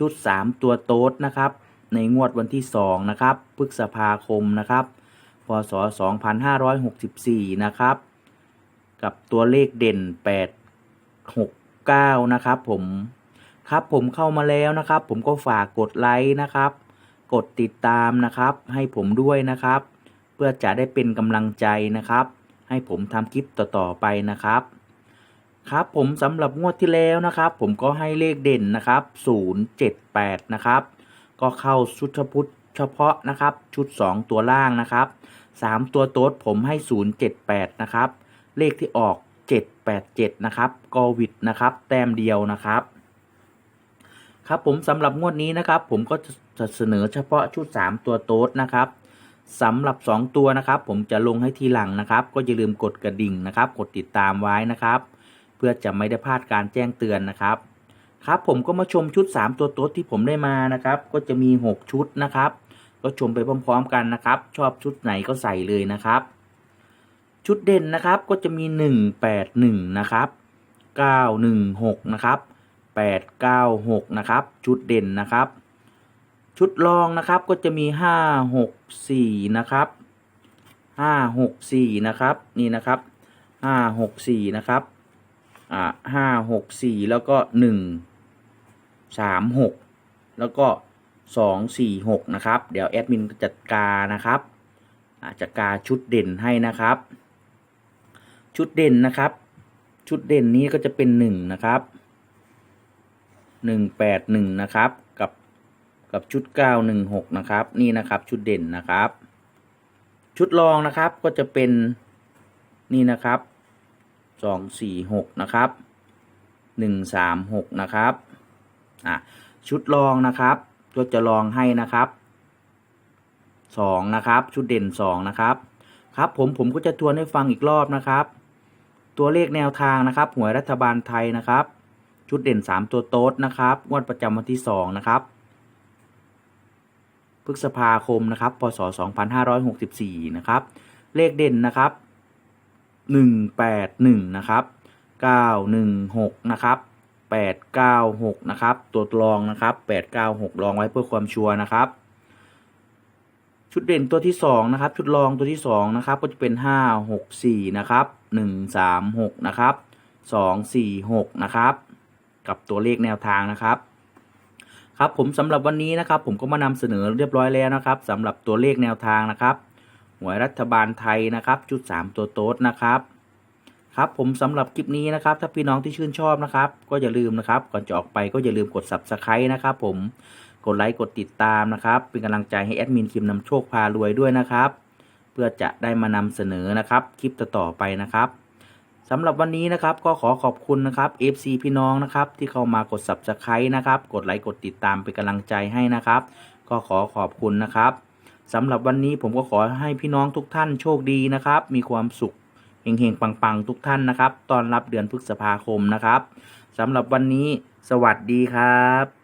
ชุด 3 ตัวโต๊ดนะครับ ในงวดวันที่ 2 นะครับ พฤษภาคมนะครับ พศ 2564 นะครับ กับตัวเลขเด่น 8 6 9 นะครับผม ครับผมเข้ามาแล้วนะครับ ผมก็ฝากกดไลค์นะครับ กดติดตามนะครับ ให้ผมด้วยนะครับ เพื่อจะได้เป็นกำลังใจนะครับ ให้ผมทำคลิปต่อๆไปนะครับ ครับผมสำหรับงวดที่แล้วนะครับ ผมก็ให้เลขเด่นนะครับ078นะครับก็เข้าชุดพุทธเฉพาะนะครับ ชุด 2 ตัวล่างนะครับ 3 ตัวโต๊ดผมให้ 078นะครับเลขที่ออก 787นะครับกอวิดนะครับแต้มเดียวนะครับครับผมสำหรับงวดนี้นะครับ ผมก็จะเสนอเฉพาะชุด 3 ตัวโต๊ดนะครับสำหรับ 2 ตัวนะครับ ผมจะลงให้ทีหลังนะครับ ก็อย่าลืมกดกระดิ่งนะครับ กดติดตามไว้นะครับ เพื่อจะไม่ได้พลาดการแจ้งเตือนนะครับ ครับผมก็มาชมชุด 3 ตัวโต๊ดที่ผมได้มานะครับ ก็จะมี 6 ชุดนะครับ ก็ชมไปพร้อมๆกันนะครับ ชอบชุดไหนก็ใส่เลยนะครับ ชุดเด่นนะครับก็จะมี 181 นะครับ 916 นะครับ 896 นะครับ ชุดเด่นนะครับ ชุดรองนะครับก็จะมี 564 นะครับ564 นะครับ นี่นะครับ 564 นะครับ อ่า564แล้วก็1 36แล้วก็246นะครับ เดี๋ยวแอดมินจัดการนะครับจัดการชุดเด่นให้นะครับ ชุดเด่นนะครับ ชุดเด่นนี้ก็จะเป็น1นะครับ181นะครับกับกับชุด916นะครับ นี่นะครับชุดเด่นนะครับ ชุดรองนะครับก็จะเป็นนี่นะครับ 246นะครับ136นะครับอะชุดรองนะครับก็จะรองให้นะครับ2นะครับ ชุดเด่น2นะครับ ครับผมผมก็จะทวนให้ฟังอีกรอบนะครับ ตัวเลขแนวทางนะครับหวยรัฐบาลไทยนะครับ ชุดเด่น3ตัวโต๊ดนะครับงวดประจำวันที่2นะครับพฤษภาคมนะครับ พศ 2564 นะครับ เลขเด่นนะครับ 181 นะครับ 916 นะครับ 896 นะครับ ตัวรองนะครับ 896 รองไว้เพื่อความชัวร์นะครับ ชุดเด่นตัวที่ 2 นะครับ ชุดรองตัวที่ 2 นะครับ ก็จะเป็น 564 นะครับ 136 นะครับ 246 นะครับ กับตัวเลขแนวทางนะครับครับผมสำหรับวันนี้นะครับผมก็มานำเสนอเรียบร้อยแล้วนะครับสำหรับตัวเลขแนวทางนะครับ หวยรัฐบาลไทยนะครับ ชุด 3 ตัวโต๊ดนะครับครับผมสำหรับคลิปนี้นะครับ ถ้าพี่น้องที่ชื่นชอบนะครับ ก็อย่าลืมนะครับ ก่อนจะออกไปก็อย่าลืมกด subscribe นะครับ ผมกดไลค์กดติดตามนะครับ เป็นกำลังใจให้แอดมินคิมนำโชคพารวยด้วยนะครับ เพื่อจะได้มานำเสนอนะครับคลิปต่อไปนะครับสำหรับวันนี้นะครับก็ขอขอบคุณนะครับ FC พี่น้องนะครับ ที่เข้ามากด subscribe นะครับ กดไลค์กดติดตามเป็นกำลังใจให้นะครับ ก็ขอขอบคุณนะครับ สำหรับวันนี้ผมก็ขอให้พี่น้องทุกท่านโชคดีนะครับ มีความสุขเฮงๆปังๆ ทุกท่านนะครับ ตอนรับเดือนพฤษภาคมนะครับสำหรับวันนี้ สวัสดีครับ